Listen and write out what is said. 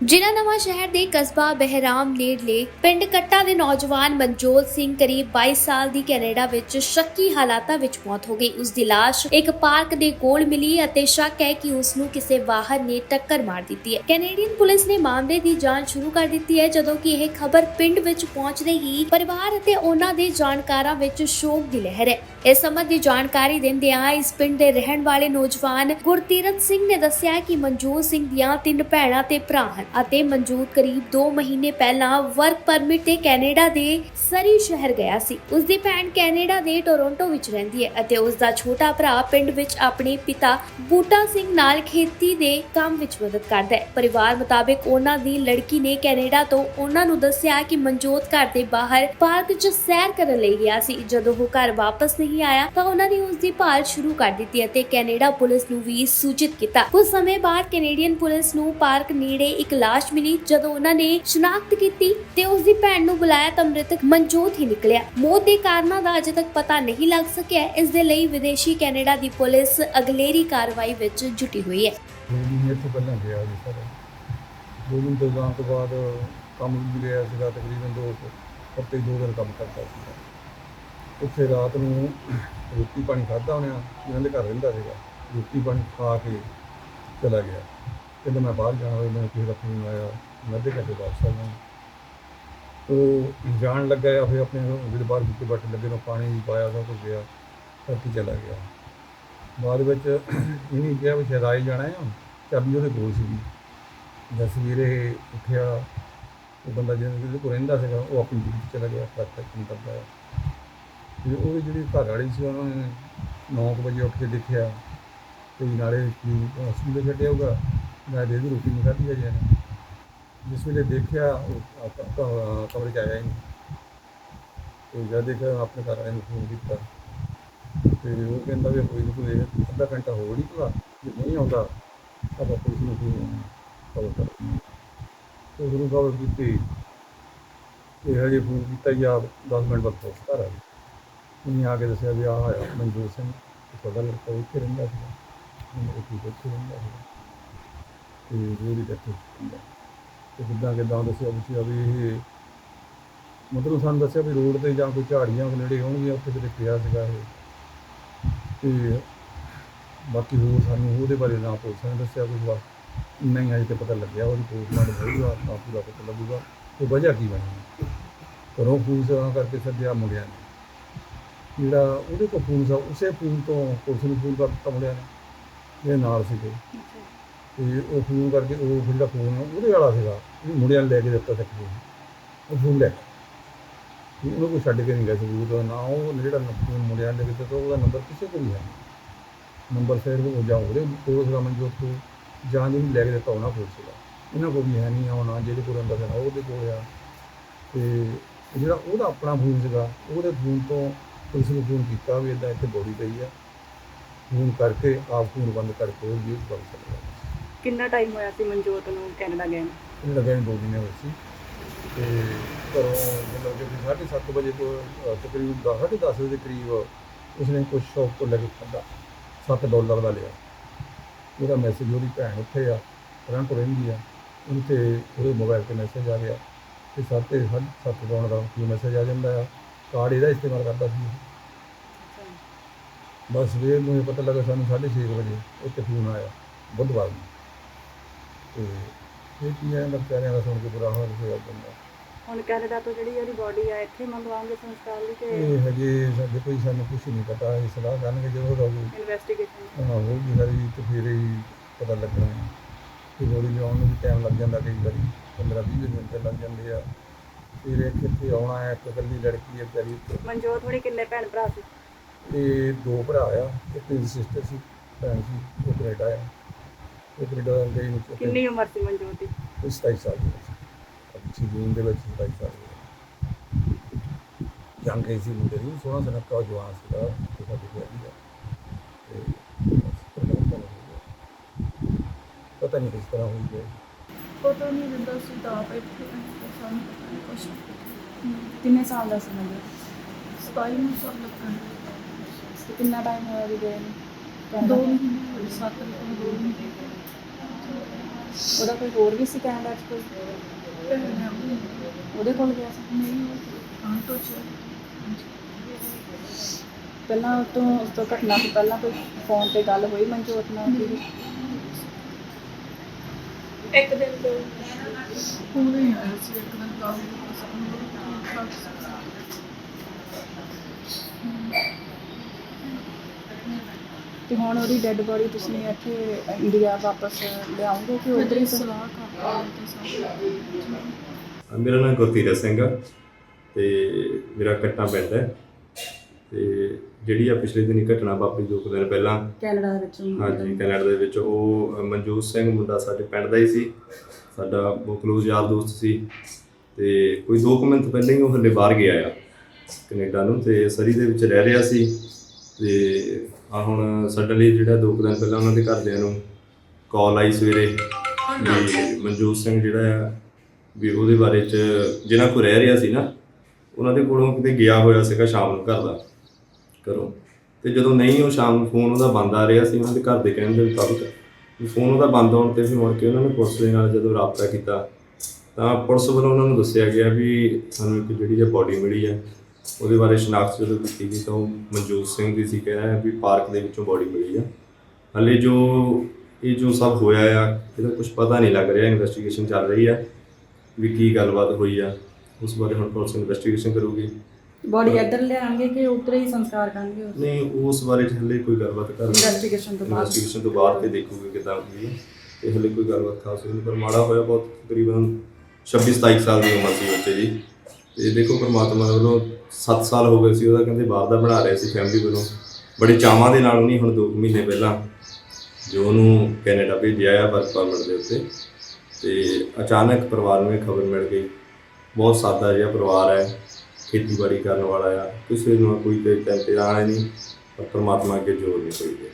ਜ਼ਿਲ੍ਹਾ ਨਵਾਂ ਸ਼ਹਿਰ ਦੇ ਕਸਬਾ ਬਹਿਰਾਮ ਨੇੜਲੇ ਪਿੰਡ ਕੱਟਾ ਦੇ ਨੌਜਵਾਨ ਮਨਜੋਤ ਸਿੰਘ ਕਰੀਬ 22 ਸਾਲ ਦੀ ਕੈਨੇਡਾ ਵਿੱਚ ਸ਼ੱਕੀ ਹਾਲਾਤਾਂ ਵਿੱਚ ਮੌਤ ਹੋ ਗਈ। ਉਸ ਦੀ ਲਾਸ਼ ਇੱਕ ਪਾਰਕ ਦੇ ਕੋਲ ਮਿਲੀ ਅਤੇ ਸ਼ੱਕ ਹੈ ਕਿ ਉਸ ਨੂੰ ਕਿਸੇ ਵਾਹਨ ਨੇ ਟੱਕਰ ਮਾਰ ਦਿੱਤੀ ਹੈ। ਕੈਨੇਡੀਅਨ ਪੁਲਿਸ ਨੇ ਮਾਮਲੇ ਦੀ ਜਾਂਚ ਸ਼ੁਰੂ ਕਰ ਦਿੱਤੀ ਹੈ, ਜਦੋਂ ਕਿ ਇਹ ਖਬਰ ਪਿੰਡ ਵਿੱਚ ਪਹੁੰਚਦੇ ਹੀ ਪਰਿਵਾਰ ਅਤੇ ਉਹਨਾਂ ਦੇ ਜਾਣਕਾਰਾਂ ਵਿੱਚ ਸ਼ੋਕ ਦੀ ਲਹਿਰ ਹੈ। ਇਸ ਸੰਬੰਧ ਦੀ ਜਾਣਕਾਰੀ ਦਿੰਦਿਆਂ ਇਸ ਪਿੰਡ ਦੇ ਰਹਿਣ ਵਾਲੇ ਨੌਜਵਾਨ ਗੁਰਤੀਰਤ ਸਿੰਘ ਨੇ ਦੱਸਿਆ ਕਿ ਮਨਜੋਤ ਸਿੰਘ ਦੀਆਂ ਤਿੰਨ ਭੈਣਾਂ ਤੇ ਭਰਾ ਹਨ। ਅਤੇ ਮਨਜੋਤ ਕਰੀਬ 2 ਮਹੀਨੇ ਪਹਿਲਾਂ ਵਰਕ ਪਰਮਿਟ ਤੇ ਕੈਨੇਡਾ ਦੇ ਸਰੀ ਸ਼ਹਿਰ ਗਿਆ ਸੀ। ਉਸ ਦੀ ਭੈਣ ਕੈਨੇਡਾ ਦੇ ਟੋਰਾਂਟੋ ਵਿੱਚ ਰਹਿੰਦੀ ਹੈ ਅਤੇ ਉਸ ਦਾ ਛੋਟਾ ਭਰਾ ਪਿੰਡ ਵਿੱਚ ਆਪਣੇ ਪਿਤਾ ਬੂਟਾ ਸਿੰਘ ਨਾਲ ਖੇਤੀ ਦੇ ਕੰਮ ਵਿੱਚ ਮਦਦ ਕਰਦਾ ਹੈ। ਪਰਿਵਾਰ ਮੁਤਾਬਕ ਉਹਨਾਂ ਦੀ ਲੜਕੀ ਨੇ ਕੈਨੇਡਾ ਤੋਂ ਉਹਨਾਂ ਨੂੰ ਦੱਸਿਆ ਕਿ ਮਨਜੋਤ ਘਰ ਦੇ ਬਾਹਰ ਪਾਰਕ 'ਚ ਸੈਰ ਕਰਨ ਲਈ ਗਿਆ ਸੀ। ਜਦੋਂ ਉਹ ਘਰ ਵਾਪਸ ਨਹੀਂ ਆਇਆ ਤਾਂ ਉਹਨਾਂ ਨੇ ਉਸ ਦੀ ਭਾਲ ਸ਼ੁਰੂ ਕਰ ਦਿੱਤੀ ਅਤੇ ਕੈਨੇਡਾ ਪੁਲਿਸ ਨੂੰ ਵੀ ਸੂਚਿਤ ਕੀਤਾ। ਕੁਝ ਸਮੇਂ ਬਾਅਦ ਕੈਨੇਡੀਅਨ ਪੁਲਿਸ ਨੂੰ ਪਾਰਕ ਨੇੜੇ ਇੱਕ ਲਾਸ਼ ਮਿਲੀ ਜਦੋਂ ਉਹਨਾਂ ਨੇ ਸ਼ਨਾਖਤ ਕੀਤੀ ਤੇ ਉਸ ਦੀ ਭੈਣ ਨੂੰ ਬੁਲਾਇਆ ਤਾਂ ਮ੍ਰਿਤਕ ਮਨਜੋਤ ਹੀ ਨਿਕਲਿਆ। ਮੌਤ ਦੇ ਕਾਰਨਾਂ ਦਾ ਅਜੇ ਤੱਕ ਪਤਾ ਨਹੀਂ ਲੱਗ ਸਕਿਆ। ਹੈ। ਇਸ ਦੇ ਲਈ ਵਿਦੇਸ਼ੀ ਕੈਨੇਡਾ ਦੀ ਪੁਲਿਸ ਅਗਲੇਰੀ ਕਾਰਵਾਈ ਵਿੱਚ ਜੁਟੀ ਹੋਈ ਹੈ। ਦੋ ਮਹੀਨੇ ਤੋਂ ਪਹਿਲਾਂ ਗਿਆ ਜੀ ਸਰ। ਦੋ ਦਿਨ ਤੋਂ ਜਾਣ ਤੋਂ ਬਾਅਦ ਕੰਮ ਵੀ ਗਿਆ ਸੀਗਾ ਤਕਰੀਬਨ ਦੋ ਕੁ- ਹਫ਼ਤੇ ਦੋ ਦਿਨ ਕੰਮ ਕਰਦਾ ਸੀਗਾ। ਉੱਥੇ ਰਾਤ ਨੂੰ ਰੋਟੀ ਪਾਣੀ ਖਾਧਾ ਉਹਨੇ ਇਹਨਾਂ ਦੇ ਘਰ ਰਹਿੰਦਾ ਸੀਗਾ, ਰੋਟੀ ਪਾਣੀ ਖਾ ਕੇ ਚਲਾ ਗਿਆ। ਕਹਿੰਦਾ ਮੈਂ ਬਾਹਰ ਜਾਣਾ ਹੋਇਆ ਮੈਨੂੰ ਕਿਸੇ ਦਾ ਫੋਨ ਆਇਆ, ਮੈਂ ਅੱਧੇ ਘੰਟੇ ਵਾਪਸ ਆ ਜਾਣਾ ਉਹ ਜਾਣ ਲੱਗਾ ਆ ਫਿਰ ਆਪਣੇ ਜਿਹੜੇ ਬਾਹਰ ਬੁੱਕੇ ਬੱਟ ਲੱਗੇ ਨੂੰ ਪਾਣੀ ਵੀ ਪਾਇਆ, ਸਭ ਕੁਝ ਗਿਆ ਕਰਕੇ ਚਲਾ ਗਿਆ। ਬਾਅਦ ਵਿੱਚ ਇਹਨੇ ਕਿਹਾ ਵੀ ਸ਼ਾਇਦ ਆਈ ਜਾਣਾ ਹੈ ਚਾਬੀ ਉਹਦੇ ਕੋਲ ਸੀਗੀ। ਜਦ ਸਵੇਰੇ ਉੱਠਿਆ, ਉਹ ਬੰਦਾ ਜਿਹਦੇ ਕੋਲ ਰਹਿੰਦਾ ਸੀਗਾ, ਉਹ ਆਪਣੀ ਡਿਊਟੀ ਚਲਾ ਗਿਆ ਤੱਕ ਤੱਕ ਕੰਮ ਕਰਦਾ ਤੇ ਉਹ ਜਿਹੜੀ ਘਰ ਵਾਲੀ ਸੀ, ਉਹਨਾਂ ਨੇ 9 ਵਜੇ ਉੱਠ ਕੇ ਦੇਖਿਆ ਤੇ ਨਾਲੇ ਕੀ ਹਸਪੀਟਲ ਛੱਡਿਆ ਹੋਊਗਾ। ਮੈਂ ਦੇ ਦੀ ਰੋਟੀ ਨਹੀਂ ਖਾਧੀ ਅਜੇ ਨੇ ਜਿਸ ਵੇਲੇ ਦੇਖਿਆ, ਉਹ ਕ- ਕਮਰੇ 'ਚ ਆਇਆ ਹੀ ਨਹੀਂ। ਤੇ ਜਦ ਦੇਖਿਆ, ਆਪਣੇ ਘਰ ਵਾਲੇ ਨੂੰ ਫੋਨ ਕੀਤਾ। ਤੇ ਉਹ ਕਹਿੰਦਾ ਵੀ ਕੋਈ ਨਹੀਂ ਕੋਈ ਅੱਧਾ ਘੰਟਾ ਹੋਰ ਨਹੀਂ ਭਲਾ। ਜੇ ਨਹੀਂ ਆਉਂਦਾ ਆਪਾਂ ਪੁਲਿਸ ਨੂੰ ਫੋਨ ਕਵਰ ਕਰ ਤੇ ਗੁਰੂ ਕਵਰ ਕੀਤੀ। ਤੇ ਹਜੇ ਫੋਨ ਕੀਤਾ ਜੀ ਜਾਂ 10 ਮਿੰਟ ਬਾਅਦ ਪੁਲਿਸ ਘਰ ਆ ਗਈ। ਉਹਨੇ ਆ ਕੇ ਦੱਸਿਆ ਵੀ ਆਹ ਆਇਆ, ਮਨਜੋਤ ਸਿੰਘ, ਤੁਹਾਡਾ ਲੜਕਾ ਉੱਥੇ ਰਹਿੰਦਾ ਸੀ ਮੇਰੇ ਕੀ ਰਹਿੰਦਾ ਸੀ ਤੇ ਉਹਦੀ ਡੈਥ ਹੋ ਚੁੱਕੀ ਹੈ ਤੇ ਕਿੱਦਾਂ ਕਿੱਦਾਂ ਦੱਸਿਆ ਵੀ ਵੀ ਇਹ ਮਤਲਬ ਸਾਨੂੰ ਦੱਸਿਆ ਵੀ ਰੋਡ ਤੇ ਜਾਂ ਕੋਈ ਝਾੜੀਆਂ ਦੇ ਨੇੜੇ ਹੋਣਗੀਆਂ, ਉੱਥੇ ਕਿਤੇ ਪਿਆ ਸੀਗਾ ਇਹ। ਤੇ ਬਾਕੀ ਹੋਰ ਸਾਨੂੰ ਉਹਦੇ ਬਾਰੇ ਨਾ ਪੁਲਿਸ ਨੇ ਦੱਸਿਆ ਕੋਈ ਵਾ, ਨਹੀਂ ਅਜੇ ਤੇ ਪਤਾ ਲੱਗਿਆ ਉਹਦੀ ਪੋਸਟਮਾਰਟਮ ਹੋਊਗਾ, ਤਾਂ ਪੂਰਾ ਪਤਾ ਲੱਗੂਗਾ ਉਹ ਵਜ੍ਹਾ ਕੀ ਬਣੀ। ਘਰੋਂ ਫੋਨ ਸੇਵਾ ਕਰਕੇ ਸੱਦਿਆ ਮੁੰਡਿਆਂ ਨੇ। ਜਿਹੜਾ ਉਹਦੇ ਕੋਲ ਫੋਨ ਸੀ ਉਸੇ ਫੋਨ ਤੋਂ ਪੁਲਿਸ ਨੂੰ ਫੋਨ ਕਰ ਦਿੱਤਾ ਮੁੰਡਿਆਂ ਨੇ ਜਿਹੜੇ ਨਾਲ ਸੀਗੇ। ਤੇ ਉਹ ਫੋਨ ਕਰਕੇ ਉਹ ਜਿਹੜਾ ਫੋਨ ਆ, ਉਹਦੇ ਵਾਲਾ ਸੀਗਾ ਉਹ ਮੁੰਡਿਆਂ ਨੇ ਲੈ ਕੇ ਦਿੱਤਾ ਤੱਕ ਉਹ ਫੋਨ ਲੈ ਗਿਆ। ਵੀ ਉਹਨੂੰ ਕੋਈ ਛੱਡ ਕੇ ਨਹੀਂ ਗਿਆ ਸਬੂਤ ਨਾ ਉਹ ਜਿਹੜਾ ਫੋਨ ਮੁੰਡਿਆਂ ਨੇ ਲੈ ਕੇ ਦਿੱਤਾ ਉਹਦਾ ਨੰਬਰ ਕਿਸੇ ਕੋਲ ਵੀ ਹੈ ਨਹੀਂ। ਨੰਬਰ ਸਿਰ ਉਹ ਜਾਂ ਉਹਦੇ ਕੋਲ ਸੀਗਾ ਮਨਜੋਤ ਕੋਲ ਜਾਂ ਜਿਹਨੂੰ ਲੈ ਕੇ ਦਿੱਤਾ, ਉਹਨਾਂ ਕੋਲ ਸੀਗਾ। ਇਹਨਾਂ ਕੋਲ ਵੀ ਹੈ ਨਹੀਂ ਆਉਣਾ ਜਿਹਦੇ ਕੋਲ ਹੁੰਦਾ ਸੀ ਉਹਦੇ ਕੋਲ ਆ। ਤੇ ਜਿਹੜਾ ਉਹਦਾ ਆਪਣਾ ਫੋਨ ਸੀਗਾ, ਉਹਦੇ ਫੋਨ ਤੋਂ ਪੁਲਿਸ ਨੂੰ ਫੋਨ ਕੀਤਾ ਵੀ ਇਦਾਂ ਇੱਥੇ ਬੋਰੀ ਪਈ ਆ। ਫੋਨ ਕਰਕੇ ਆਪ ਫੋਨ ਬੰਦ ਕਰਕੇ ਉਹ ਵੀ ਕਰ ਸਕਦਾ ਕਿੰਨਾ ਟਾਈਮ ਹੋਇਆ ਸੀ ਮਨਜੋਤ ਨੂੰ ਕੈਨੇਡਾ ਗਏ ਨੂੰ? ਇਹ ਲੱਗੇ ਨੇ ਦੋ ਮਹੀਨੇ ਹੋਏ ਸੀ। ਤੇ ਘਰੋਂ ਮਤਲਬ ਕਿ ਸਾਢੇ ਸੱਤ ਵਜੇ ਤੋਂ ਤਕਰੀਬਨ ਦਸ- ਸਾਢੇ ਦਸ ਵਜੇ ਦੇ ਕਰੀਬ ਉਸਨੇ ਕੁਝ ਸ਼ੌਪ ਤੋਂ ਲੈ ਕੇ ਖਾਧਾ। 7 ਡਾਲਰ ਦਾ ਲਿਆ। ਉਹਦਾ ਮੈਸੇਜ ਉਹਦੀ ਭੈਣ ਉੱਥੇ ਆ ਟੋਰਾਂਟੋ ਰਹਿੰਦੀ ਆ। ਉਹਨੂੰ ਤੇ ਉਹਦੇ ਮੋਬਾਈਲ ਤੇ ਮੈਸੇਜ ਆ ਗਿਆ। ਤੇ ਸਾਤੇ ਸੱਤ ਡਾਲਰ ਦਾ ਕੀ ਮੈਸੇਜ ਆ ਜਾਂਦਾ ਆ। ਕਾਰਡ ਇਹਦਾ ਇਸਤੇਮਾਲ ਕਰਦਾ ਸੀ। ਬਸ ਸਵੇਰ ਨੂੰ ਇਹ ਪਤਾ ਲੱਗਾ ਸਾਨੂੰ 6:30 ਵਜੇ ਉੱਥੇ ਫੋਨ ਆਇਆ। ਬੁੱਧਵਾਰ ਨੂੰ। ਤੇ ਇਹ ਕੀ ਹੈ ਬੱਚਿਆਂ ਦਾ ਸੁਣ ਕੇ ਬੁਰਾ ਹਾਲ ਹੋਇਆ ਬੰਦਾ ਹੁਣ ਕੈਨੇਡਾ ਤੋਂ ਜਿਹੜੀ ਉਹਦੀ ਬੋਡੀ ਆ ਇੱਥੇ ਮੰਗਵਾਉਂਗੇ ਸੰਸਕਾਰ ਲਈ ਕਿ ਇਹ ਹਜੇ ਸਾਡੇ ਕੋਈ ਸਾਨੂੰ ਕੁਝ ਨਹੀਂ ਪਤਾ ਇਹ ਸਲਾਹ ਕਰਨਗੇ ਜਦੋਂ ਰਹੂ ਇਨਵੈਸਟੀਗੇਸ਼ਨ ਹਾਂ ਹੋਊਗੀ ਸਾਰੀ ਤੇ ਫਿਰ ਹੀ ਪਤਾ ਲੱਗਣਾ ਹੈ। ਤੇ ਗੋਲੀ ਲਿਆਉਣ ਨੂੰ ਵੀ ਟਾਈਮ ਲੱਗ ਜਾਂਦਾ ਕਈ ਵਾਰੀ 15 20 ਮਿੰਟ ਲੱਗ ਜਾਂਦੇ ਆ। ਫਿਰ ਇੱਕ ਇੱਥੇ ਆਉਣਾ ਹੈ ਇੱਕ ਇਕੱਲੀ ਲੜਕੀ ਹੈ ਵਿਚਾਰੀ ਮਨਜੋਤ ਹੋਣੀ ਕਿੰਨੇ ਭੈਣ ਭਰਾ ਸੀ? ਇਹ ਦੋ ਭਰਾ ਆ ਇੱਕ ਸਿਸਟਰ ਸੀ ਭੈਣ ਸੀ ਉਹ ਕੈਨੇਡਾ ਆ। ਉਹ ਕੈਨੇਡਾ ਗਈ ਨੂੰ ਕਿੰਨੀ ਉਮਰ ਸੀ ਮਨਜੋਤ ਦੀ? ਉਹ 27 ਸਾਲ ਦੀ ਸੀ। ਅੱਛੀ ਜੂਨ ਦੇ ਵਿੱਚ 27 ਸਾਲ ਦੀ ਜੰਗ ਗਈ ਸੀ ਮੁੰਡੇ ਦੀ ਸੋਹਣਾ ਸੁਨੱਖਾ ਜਵਾਨ ਸੀਗਾ ਤੇ ਸਾਡੀ ਤੇ ਚੱਲ ਰਿਹਾ। ਪਤਾ ਨਹੀਂ ਕਿਸ ਤਰ੍ਹਾਂ ਹੋਈ ਹੈ। ਪਤਾ ਨਹੀਂ ਦਿੰਦਾ ਸੀ ਦਾ ਬੈਠੇ ਨੇ ਸਾਨੂੰ ਪਤਾ ਨਹੀਂ ਕੁਛ। ਕਿੰਨੇ ਸਾਲ ਦਾ ਸੀ ਮਨਜੋਤ ਸਤਾਈ ਨੂੰ ਸਭ ਲੱਗਣ ਤੇ ਕਿੰਨਾ ਟਾਈਮ ਹੋਇਆ ਵੀ ਗਏ ਨੂੰ? ਦੋ ਮਹੀਨੇ ਹੋਏ, ਸੱਤ ਨੂੰ ਦੋ ਮਹੀਨੇ। ਉਹਦਾ ਕੋਈ ਹੋਰ ਵੀ ਸੀ ਕੈਨੇਡਾ 'ਚ ਕੋਈ? ਉਹਦੇ ਕੋਲ ਗਿਆ ਸੀ? ਨਹੀਂ ਉਹ ਆਂਟੋ ਚ ਹੈ। ਪਹਿਲਾਂ ਉਹ ਤੋਂ ਉਸ ਤੋਂ ਘਟਨਾ ਤੋਂ ਪਹਿਲਾਂ ਕੋਈ ਫੋਨ ਤੇ ਗੱਲ ਹੋਈ ਮਨਜੋਤ ਨਾਲ ਇੱਕ ਦਿਨ ਤੋਂ। ਹੁਣੇ ਹੀ ਆਇਆ ਸੀ ਇੱਕ ਦਿਨ ਕਾਫੀ ਠੀਕ ਠਾਕ ਸੀ ਤੇ ਹੁਣ ਉਹਦੀ ਡੈੱਡ ਬੋਡੀ ਤੁਸੀਂ ਇੱਥੇ ਇੰਡੀਆ ਵਾਪਸ ਲਿਆਉਂਗੇ ਕਿ ਉਧਰ ਹੀ ਉਹਦੀ ਸਲਾਹ ਸਾਰੇ ਮੇਰਾ ਨਾਮ ਗੁਰਤੀਰਤ ਸਿੰਘ ਆ ਤੇ ਮੇਰਾ ਕੱਟਾ ਪਿੰਡ ਹੈ। ਤੇ ਜਿਹੜੀ ਆ ਪਿਛਲੇ ਦਿਨੀ ਘਟਨਾ ਵਾਪਰੀ ਦੋ ਕੁ ਦਿਨ ਪਹਿਲਾਂ ਕੈਨੇਡਾ ਦੇ ਵਿੱਚ ਹਾਂਜੀ ਕੈਨੇਡਾ ਦੇ ਵਿੱਚ ਉਹ ਮਨਜੋਤ ਸਿੰਘ ਮੁੰਡਾ ਸਾਡੇ ਪਿੰਡ ਦਾ ਹੀ ਸੀ। ਸਾਡਾ ਬਹੁਤ ਕਲੋਜ਼ ਯਾਰ ਦੋਸਤ ਸੀ। ਤੇ ਕੋਈ ਦੋ ਕੁ ਮਿੰਟ ਪਹਿਲਾਂ ਹੀ ਉਹ ਹੱਲੇ ਬਾਹਰ ਗਿਆ ਆ ਕੈਨੇਡਾ ਨੂੰ ਤੇ ਸਰੀ ਦੇ ਵਿੱਚ ਰਹਿ ਰਿਹਾ ਸੀ। ਤੇ ਆ ਹੁਣ ਸਡਨਲੀ ਜਿਹੜਾ ਦੋ ਕੁ ਦਿਨ ਪਹਿਲਾਂ ਉਹਨਾਂ ਦੇ ਘਰਦਿਆਂ ਨੂੰ ਕਾਲ ਆਈ ਸਵੇਰੇ ਵੀ ਮਨਜੋਤ ਸਿੰਘ ਜਿਹੜਾ ਆ ਵੀ ਉਹਦੇ ਬਾਰੇ ਚ ਜਿਹਨਾਂ ਕੋਲ ਰਹਿ ਰਿਹਾ ਸੀ ਨਾ ਉਹਨਾਂ ਦੇ ਕੋਲੋਂ ਕਿਤੇ ਗਿਆ ਹੋਇਆ ਸੀਗਾ ਸ਼ਾਮ ਨੂੰ ਘਰ ਦਾ ਘਰੋਂ। ਤੇ ਜਦੋਂ ਨਹੀਂ ਉਹ ਸ਼ਾਮ ਨੂੰ ਫੋਨ ਉਹਦਾ ਬੰਦ ਆ ਰਿਹਾ ਸੀ ਉਹਨਾਂ ਦੇ ਘਰ ਦੇ ਕਹਿਣ ਦੇ ਮੁਤਾਬਕ ਵੀ ਫੋਨ ਉਹਦਾ ਬੰਦ ਆਉਣ ਤੇ ਫਿਰ ਮੁੜ ਕੇ ਉਹਨਾਂ ਨੇ ਪੁਲਿਸ ਦੇ ਨਾਲ ਜਦੋਂ ਰਾਬਤਾ ਕੀਤਾ ਤਾਂ ਪੁਲਿਸ ਵੱਲੋਂ ਉਹਨਾਂ ਨੂੰ ਦੱਸਿਆ ਗਿਆ ਵੀ ਸਾਨੂੰ ਇੱਕ ਜਿਹੜੀ ਹੈ ਬੋਡੀ ਮਿਲੀ ਹੈ ਉਹਦੇ ਬਾਰੇ ਸ਼ਨਾਖਤ ਜਦੋਂ ਕੀਤੀ ਗਈ ਤਾਂ ਉਹ ਮਨਜੋਤ ਸਿੰਘ ਦੀ ਸੀ ਕਹਿ ਰਿਹਾ ਵੀ ਪਾਰਕ ਦੇ ਵਿੱਚੋਂ ਬੋਡੀ ਮਿਲੀ ਆ। ਹਲੇ ਜੋ ਇਹ ਜੋ ਸਭ ਹੋਇਆ ਆ ਇਹਦਾ ਕੁਝ ਪਤਾ ਨਹੀਂ ਲੱਗ ਰਿਹਾ ਇਨਵੈਸਟੀਗੇਸ਼ਨ ਚੱਲ ਰਹੀ ਆ ਵੀ ਕੀ ਗੱਲਬਾਤ ਹੋਈ ਆ। ਉਸ ਬਾਰੇ ਹੁਣ ਪੁਲਿਸ ਇਨਵੈਸਟੀਗੇਸ਼ਨ ਕਰੂਗੀ। ਬੋਡੀ ਇੱਧਰ ਲਿਆਣਗੇ ਕਿ ਉਧਰ ਹੀ ਸੰਸਕਾਰ ਕਰਨਗੇ? ਨਹੀਂ ਉਸ ਬਾਰੇ ਹਲੇ ਕੋਈ ਗੱਲਬਾਤ ਕਰ ਇਨਵੈਸਟੀਗੇਸ਼ਨ ਤੋਂ ਬਾਅਦ। ਇਨਵੈਸਟੀਗੇਸ਼ਨ ਤੋਂ ਬਾਅਦ ਤੇ ਦੇਖੂਗੇ ਕਿਦਾਂ ਹੋਈ ਹੈ ਤੇ ਹਲੇ ਕੋਈ ਗੱਲਬਾਤ ਖਾਸ ਨਹੀਂ ਪਰ ਮਾੜਾ ਹੋਇਆ ਬਹੁਤ ਤਕਰੀਬਨ 26 27 ਸਾਲ ਦੀ ਉਮਰ ਸੀ ਬੱਚੇ ਦੀ। ਤੇ ਦੇਖੋ ਪਰਮਾਤਮਾ ਵੱਲੋਂ 7 ਸਾਲ ਹੋ ਗਏ ਸੀ, ਉਹਦਾ ਕਹਿੰਦੇ ਬਾਹਰ ਦਾ ਬਣਾ ਰਹੇ ਸੀ ਫੈਮਿਲੀ ਵੱਲੋਂ। ਬੜੇ ਚਾਵਾਂ ਦੇ ਨਾਲ ਉਹਨੇ ਹੁਣ 2 ਮਹੀਨੇ ਪਹਿਲਾਂ ਜੋ ਉਹਨੂੰ ਕੈਨੇਡਾ ਭੇਜਿਆ ਆ ਵਰਕ ਪਰਮਿਟ ਦੇ ਉੱਤੇ। ਤੇ ਅਚਾਨਕ ਪਰਿਵਾਰ ਨੂੰ ਇਹ ਖਬਰ ਮਿਲ ਗਈ। ਬਹੁਤ ਸਾਦਾ ਜਿਹਾ ਪਰਿਵਾਰ ਹੈ, ਖੇਤੀਬਾੜੀ ਕਰਨ ਵਾਲਾ ਆ। ਕਿਸੇ ਨੂੰ ਕੋਈ ਤੇ ਤੇ ਨਹੀਂ, ਪਰ ਪਰਮਾਤਮਾ ਅੱਗੇ ਜੋਰ ਨਹੀਂ ਕੋਈ ਦੇ